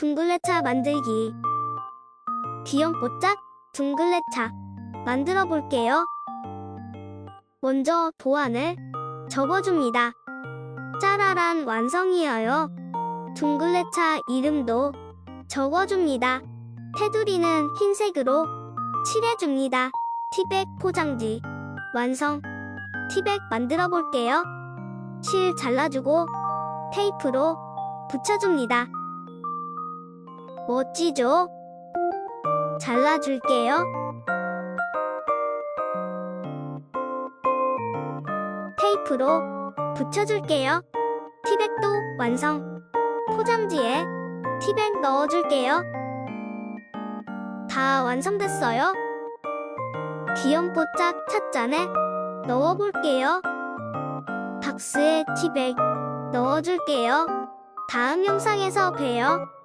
둥글레차 만들기 귀염뽀짝 둥글레차 만들어 볼게요. 먼저 도안을 접어줍니다. 짜라란 완성이에요. 둥글레차 이름도 적어줍니다. 테두리는 흰색으로 칠해줍니다. 티백 포장지 완성. 티백 만들어 볼게요. 실 잘라주고 테이프로 붙여줍니다. 멋지죠? 잘라줄게요. 테이프로 붙여줄게요. 티백도 완성. 포장지에 티백 넣어줄게요. 다 완성됐어요. 귀염뽀짝 찻잔에 넣어볼게요. 박스에 티백 넣어줄게요. 다음 영상에서 봬요.